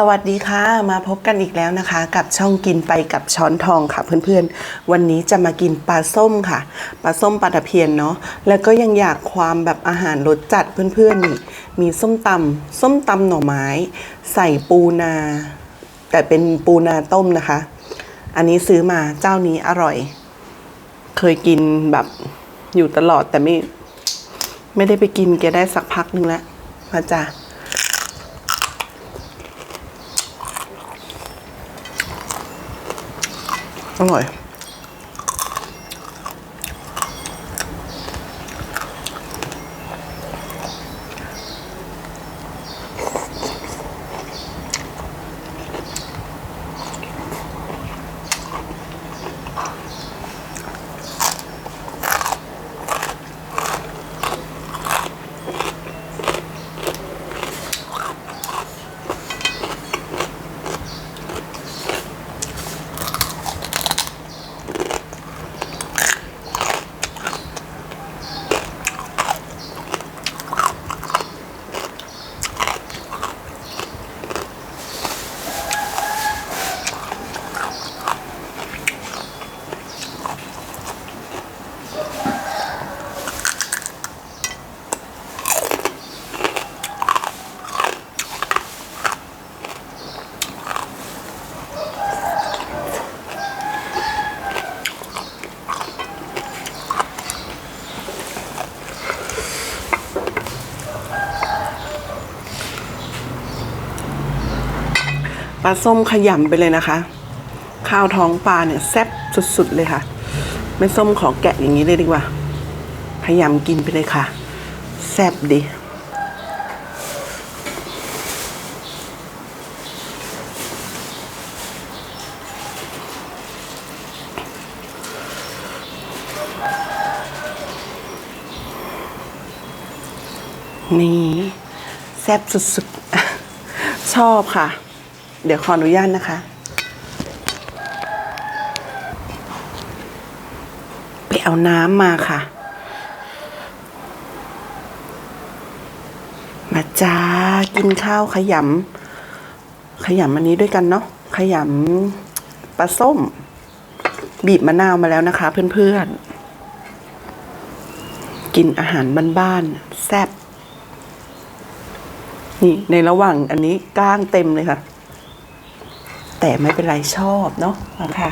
สวัสดีค่ะ มาพบกันอีกแล้วนะคะ กับช่องกินไปกับช้อนทองค่ะเพื่อนๆ วันนี้จะมากินปลาส้มค่ะปลาส้มปลาตะเพียนเนาะแล้วก็ยังอยากความแบบอาหารรสจัดเพื่อนๆนี่มีส้มตำส้มตำหน่อไม้ ใส่ปูนา แต่เป็นปูนาต้มนะคะ อันนี้ซื้อมาเจ้านี้อร่อย เคยกินแบบอยู่ตลอดแต่ไม่ ไม่ได้ไปกินแกได้สักพักนึงแล้วมาจ้ะ อร่อย ลาส้มขยำไปเลยนะคะ ข้าวท้องปลาเนี่ยแซ่บสุดๆเลยค่ะไม่ส้มขอแกะอย่างนี้เลยดีกว่า ขยำกินไปเลยค่ะ แซ่บดีนี่ แซ่บสุดๆ ชอบค่ะ เดี๋ยวขออนุญาตนะคะ ไปเอาน้ำมาค่ะ มาจ้ากินข้าวขยำขยำอันนี้ด้วยกันเนาะขยำปลาส้ม บีบมะนาวมาแล้วนะคะ เพื่อนๆ กินอาหารบ้านๆแซ่บนี่ในระหว่างอันนี้ก้างเต็มเลยค่ะ แต่ไม่เป็นไรชอบเนาะค่ะ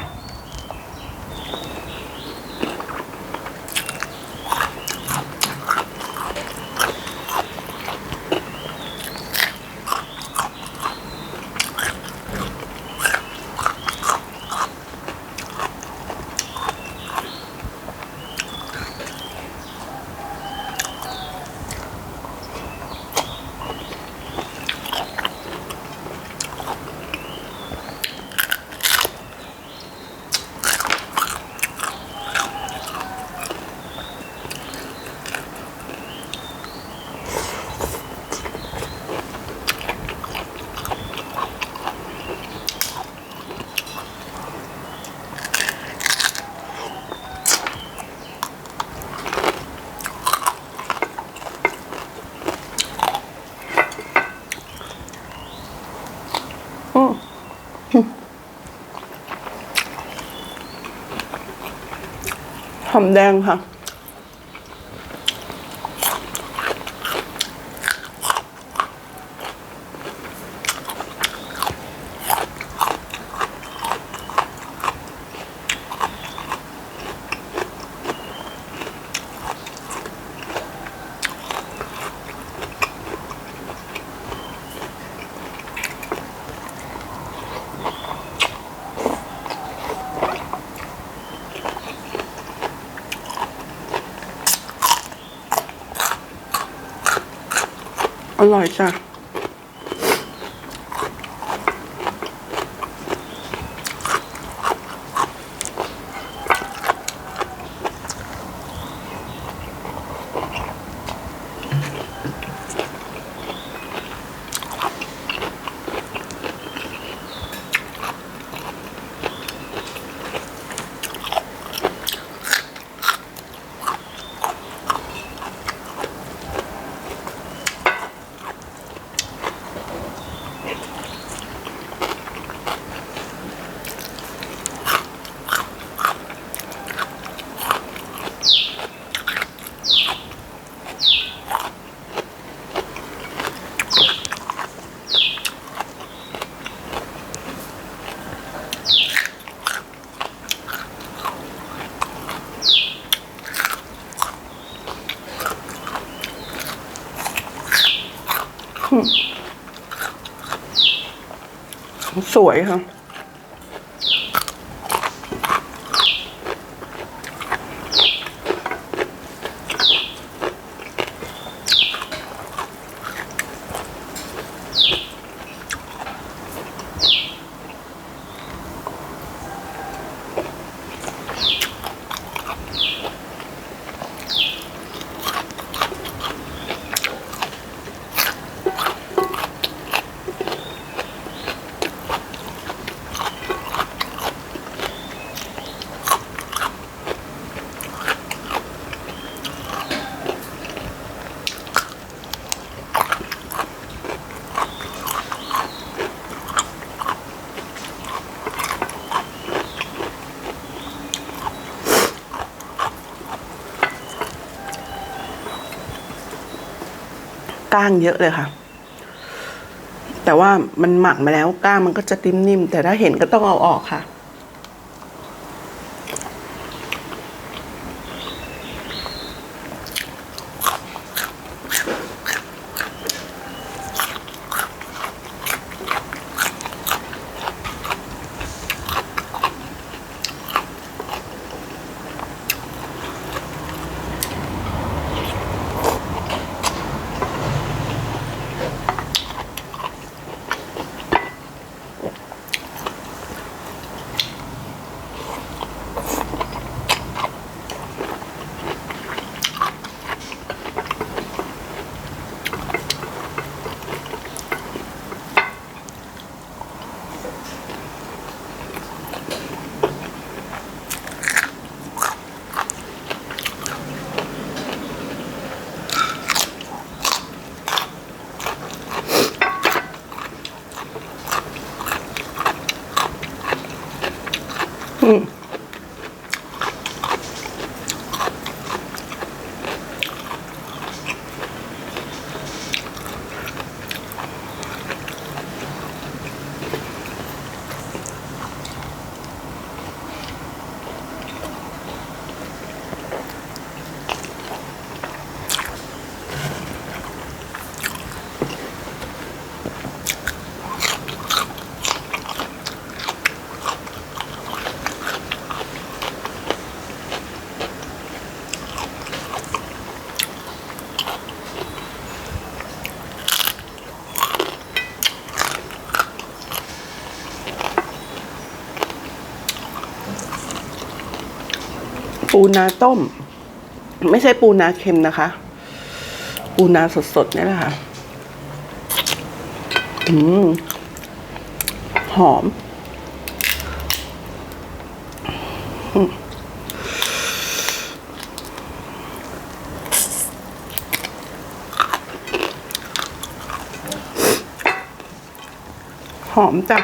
อมแดงค่ะ อร่อยจ้ะ สวยค่ะ ก้างเยอะเลยค่ะ แต่ว่ามันหมักมาแล้วก้างมันก็จะนิ่มๆแต่ถ้าเห็นก็ต้องเอาออกค่ะ ปูนาต้ม ไม่ใช่ปูนาเค็มนะคะ ปูนาสดๆนี่แหละค่ะ อืม หอม หอมจ้ะ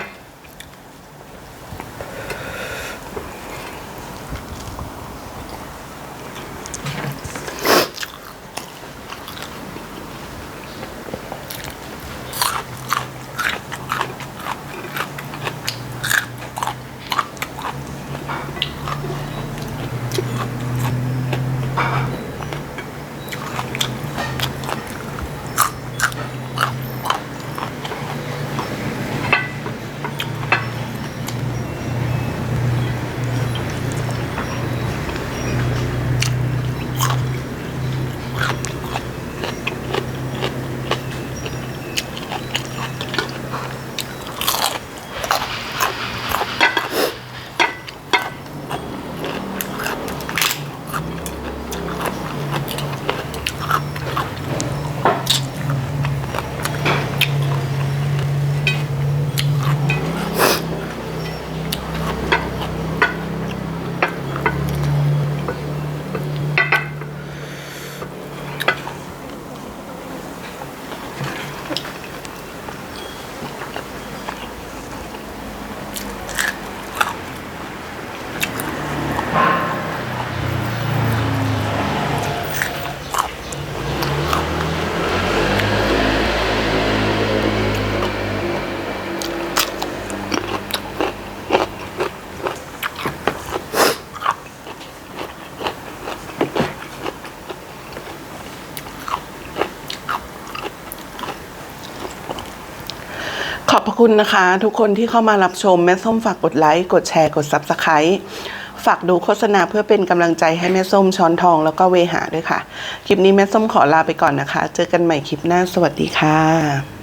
พระคุณนะคะ ทุกคนที่เข้ามารับชม แม่ส้มฝากกดไลค์ กดแชร์ กด Subscribe ฝากดูโฆษณาเพื่อเป็นกำลังใจให้แม่ส้มช้อนทองแล้วก็เวหาด้วยค่ะ คลิปนี้แม่ส้มขอลาไปก่อนนะคะ เจอกันใหม่คลิปหน้าสวัสดีค่ะ